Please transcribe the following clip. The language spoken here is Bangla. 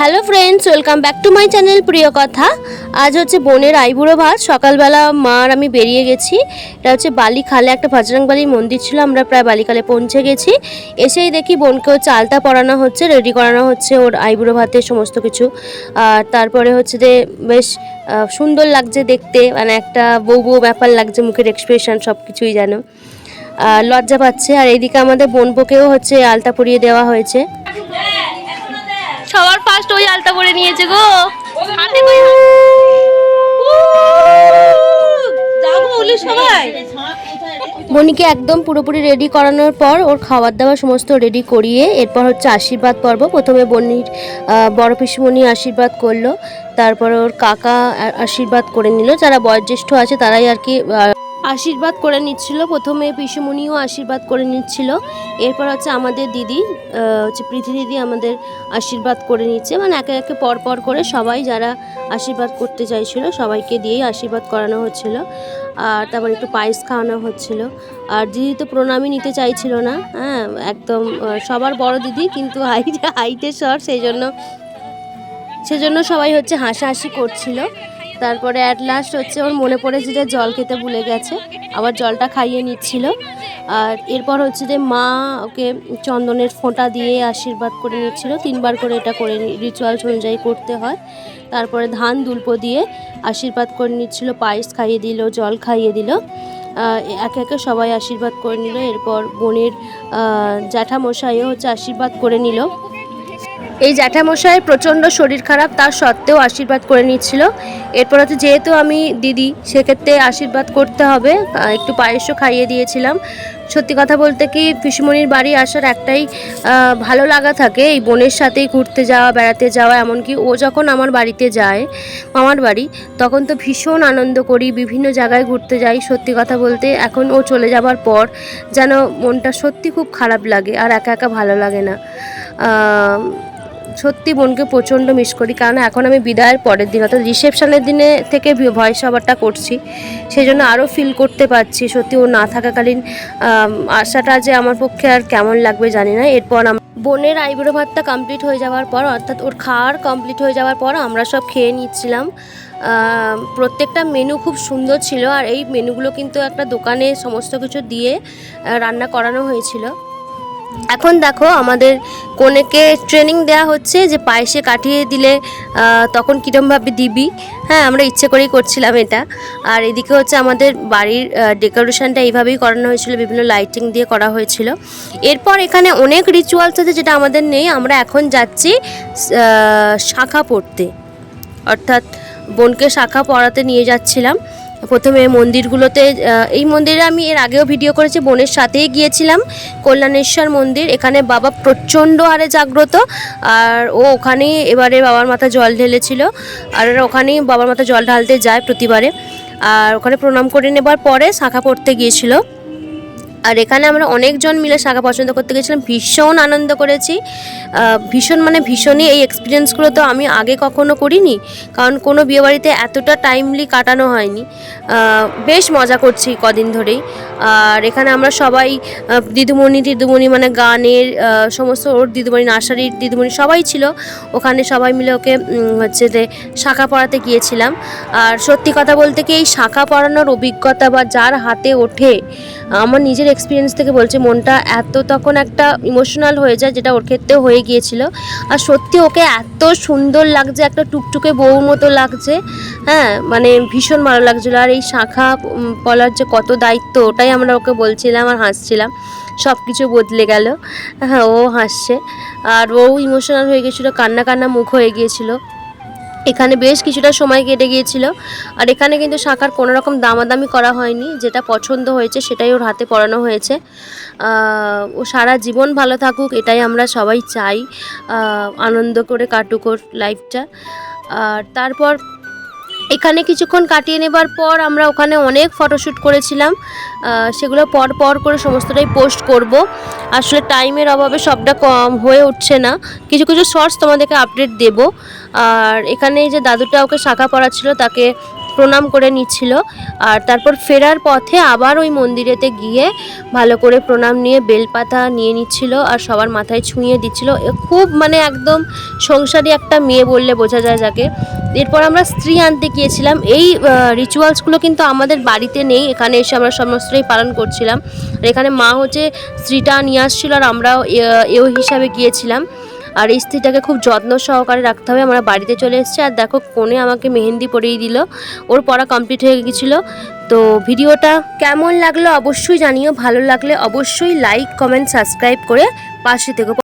Hello friends welcome back to my channel প্রিয় কথা আজ হচ্ছে বোনের আইবুড়ো ভাত। সকালবেলা মা আর আমি বেরিয়ে গেছি। এটা হচ্ছে বালিখালে, একটা বাজরাংবালির মন্দির ছিল, আমরা প্রায় বালিখালে পৌঁছে গেছি। এসেই দেখি বোনকে হচ্ছে আলতা পরানো হচ্ছে রেডি করানো হচ্ছে ওর আইবুড়ো ভাতের সমস্ত কিছু। আর তারপরে হচ্ছে যে বেশ সুন্দর লাগছে দেখতে মানে একটা বউ বউ ব্যাপার লাগছে মুখের এক্সপ্রেশন সব কিছুই যেন লজ্জা পাচ্ছে। আর এইদিকে আমাদের বোন বোনপোকেও হচ্ছে আলতা পরিয়ে দেওয়া হয়েছে। সবার ফার্স্ট ওই আলতা পরে নিয়েছে গো। হাতে মনিকে একদম পুরোপুরি রেডি করানোর পর ওর খাবার দাবার সমস্ত রেডি করিয়ে এরপর হচ্ছে আশীর্বাদ পর্ব। প্রথমে বনির বড় পিসুমণি আশীর্বাদ করল, তারপর ওর কাকা আশীর্বাদ করে নিল। যারা বয়োজ্যেষ্ঠ আছে তারাই আর কি আশীর্বাদ করে নিচ্ছিল। প্রথমে পিসুমণিও আশীর্বাদ করে নিচ্ছিল। এরপর হচ্ছে আমাদের দিদি হচ্ছে পৃথি দিদি আমাদের আশীর্বাদ করে নিচ্ছে। মানে একে একে পর পর করে সবাই যারা আশীর্বাদ করতে চাইছিল, সবাইকে দিয়েই আশীর্বাদ করানো হচ্ছিল। আর তারপর একটু পায়েস খাওয়ানো হচ্ছিল। আর দিদি তো প্রণামই নিতে চাইছিল না হ্যাঁ একদম সবার বড় দিদি, কিন্তু হাইট, হাইটে শর্ট সেই জন্য সেজন্য সবাই হচ্ছে হাসাহাসি করছিল। তারপরে অ্যাট লাস্ট হচ্ছে ওর মনে পড়েছে যে জল খেতে ভুলে গেছে, আবার জলটা খাইয়ে নিচ্ছিল। আর এরপর হচ্ছে যে মা ওকে চন্দনের ফোঁটা দিয়ে আশীর্বাদ করে নিচ্ছিল, তিনবার করে এটা করে রিচুয়ালস অনুযায়ী করতে হয়। তারপরে ধান দুল্প দিয়ে আশীর্বাদ করে নিচ্ছিল, পায়েস খাইয়ে দিল, জল খাইয়ে দিল। একে একে সবাই আশীর্বাদ করে নিল, এরপর বোনের জ্যাঠামশাইও হচ্ছে আশীর্বাদ করে নিল। এই জ্যাঠামশাইয়ের প্রচণ্ড শরীর খারাপ, তার সত্ত্বেও আশীর্বাদ করে নিচ্ছিল। এরপর হচ্ছে যেহেতু আমি দিদি, সেক্ষেত্রে আশীর্বাদ করতে হবে। একটু পায়েসও খাইয়ে দিয়েছিলাম। সত্যি কথা বলতে কি, পিসুমণির বাড়ি আসার একটাই ভালো লাগা থাকে। এই বোনের সাথেই ঘুরতে যাওয়া, বেড়াতে যাওয়া, এমনকি ও যখন আমার বাড়িতে যায়, মামার বাড়ি, তখন তো ভীষণ আনন্দ করি, বিভিন্ন জায়গায় ঘুরতে যাই। সত্যি কথা বলতে, এখন ও চলে যাবার পর যেন মনটা সত্যি খুব খারাপ লাগে, আর একা একা ভালো লাগে না। সত্যি বোনকে প্রচণ্ড মিস করি। কারণ এখন আমি বিদায়ের পরের দিন, অর্থাৎ রিসেপশনের দিনে থেকে ভয়েস ওভারটা করছি। সেই জন্য আরও ফিল করতে পারছি, সত্যি ও না থাকাকালীন আশাটা যে আমার পক্ষে আর কেমন লাগবে জানি না। এরপর বোনের আইব্রো ভাতটা কমপ্লিট হয়ে যাওয়ার পর, অর্থাৎ ওর খাওয়ার কমপ্লিট হয়ে যাওয়ার পর আমরা সব খেয়ে নিচ্ছিলাম। প্রত্যেকটা মেনু খুব সুন্দর ছিল, আর এই মেনুগুলো কিন্তু একটা দোকানে সমস্ত কিছু দিয়ে রান্না করানো হয়েছিল। এখন দেখো আমাদের কনেকে ট্রেনিং দেওয়া হচ্ছে যে পায়েসে কাটিয়ে দিলে তখন কীরমভাবে দিবি? হ্যাঁ আমরা ইচ্ছে করেই করছিলাম এটা। আর এদিকে হচ্ছে আমাদের বাড়ির ডেকোরেশনটা এইভাবেই করানো হয়েছিল, বিভিন্ন লাইটিং দিয়ে করা হয়েছিল। এরপর এখানে অনেক রিচুয়ালস আছে যেটা আমাদের নেই। আমরা এখন যাচ্ছি শাখা পড়তে। অর্থাৎ বোনকে শাখা পড়াতে নিয়ে যাচ্ছিলাম। প্রথমে মন্দিরগুলোতে এই মন্দিরে আমি এর আগেও ভিডিও করেছি, বোনের সাথেই গিয়েছিলাম, কল্যাণেশ্বর মন্দির। এখানে বাবা প্রচণ্ড হারে জাগ্রত, আর ও ওখানেই এবারে বাবার মাথা জল ঢেলেছিল, আর ওখানেই বাবার মাথা জল ঢালতে যায় প্রতিবারে। আর ওখানে প্রণাম করে নেবার পরে শাখা পড়তে গিয়েছিল। আর এখানে আমরা অনেকজন মিলে শাখা পছন্দ করতে গেছিলাম। ভীষণ আনন্দ করেছি। ভীষণ মানে ভীষণই এই এক্সপিরিয়েন্সগুলো তো আমি আগে কখনো করিনি, কারণ কোনো বিয়েবাড়িতে এতটা টাইমলি কাটানো হয়নি। বেশ মজা করছি কদিন ধরেই। আর এখানে আমরা সবাই দিদিমণি দিদিমণি মানে গানের সমস্ত ওর দিদিমণি, নার্সারির দিদিমণি সবাই ছিল। ওখানে সবাই মিলে ওকে হচ্ছে যে শাখা পড়াতে গিয়েছিলাম। আর সত্যি কথা বলতে কি, এই শাখা পড়ানোর অভিজ্ঞতা বা যার হাতে ওঠে, আমার নিজের এক্সপিরিয়েন্স থেকে বলছি, মনটা এত তখন একটা ইমোশনাল হয়ে যায় যেটা ওর ক্ষেত্রেও হয়ে গিয়েছিল। আর সত্যি ওকে এত সুন্দর লাগছে, একটা টুকটুকে বউ মতো লাগছে হ্যাঁ মানে ভীষণ ভালো লাগছিল। আর এই শাখা পলার যে কত দায়িত্ব, ওটাই আমরা ওকে বলছিলাম আর হাসছিলাম। সব কিছু বদলে গেল। হ্যাঁ ও হাসছে। আর ও ইমোশনাল হয়ে গেছিল কান্না কান্না মুখ হয়ে গিয়েছিল। এখানে বেশ কিছুটা সময় কেটে গিয়েছিল। আর এখানে কিন্তু শাখার কোনো রকম দামাদামি করা হয়নি। যেটা পছন্দ হয়েছে সেটাই ওর হাতে পড়ানো হয়েছে। ও সারা জীবন ভালো থাকুক, এটাই আমরা সবাই চাই। আনন্দ করে কাটুক ওর লাইফটা। আর তারপর এখানে কিছুক্ষণ কাটিয়ে নেবার পর আমরা ওখানে অনেক ফটোশ্যুট করেছিলাম। সেগুলো পর পর করে সমস্তটাই পোস্ট করব। আসলে টাইমের অভাবে সবটা কম হয়ে উঠছে না। কিছু কিছু শর্টস তোমাদেরকে আপডেট দেব। আর এখানে যে দাদুটা ওকে শাখা পড়াচ্ছিল, তাকে প্রণাম করে নিচ্ছিল। আর তারপর ফেরার পথে আবার ওই মন্দিরেতে গিয়ে ভালো করে প্রণাম নিয়ে বেলপাতা নিয়ে নিচ্ছিল আর সবার মাথায় ছুঁয়ে দিচ্ছিল। খুব মানে একদম সংসারী একটা মেয়ে বললে বোঝা যায় যাকে। এরপর আমরা স্ত্রী আনতে গিয়েছিলাম। এই রিচুয়ালসগুলো কিন্তু আমাদের বাড়িতে নেই। এখানে এসে আমরা সমস্তই পালন করছিলাম। আর এখানে মা হচ্ছে স্ত্রীটা নিয়ে আসছিল আর আমরাও এও হিসাবে গিয়েছিলাম। আর স্ত্রীটাকে খুব যত্ন সহকারে রাখতে হবে। আমরা বাড়িতে চলে এসেছি আর দেখো কোণে আমাকে মেহেন্দি পরিয়ে দিল। ওর পড়া কমপ্লিট হয়ে গেছিল। তো ভিডিওটা কেমন লাগল অবশ্যই জানিও, ভালো লাগলে অবশ্যই লাইক কমেন্ট সাবস্ক্রাইব করে পাশে থেকে।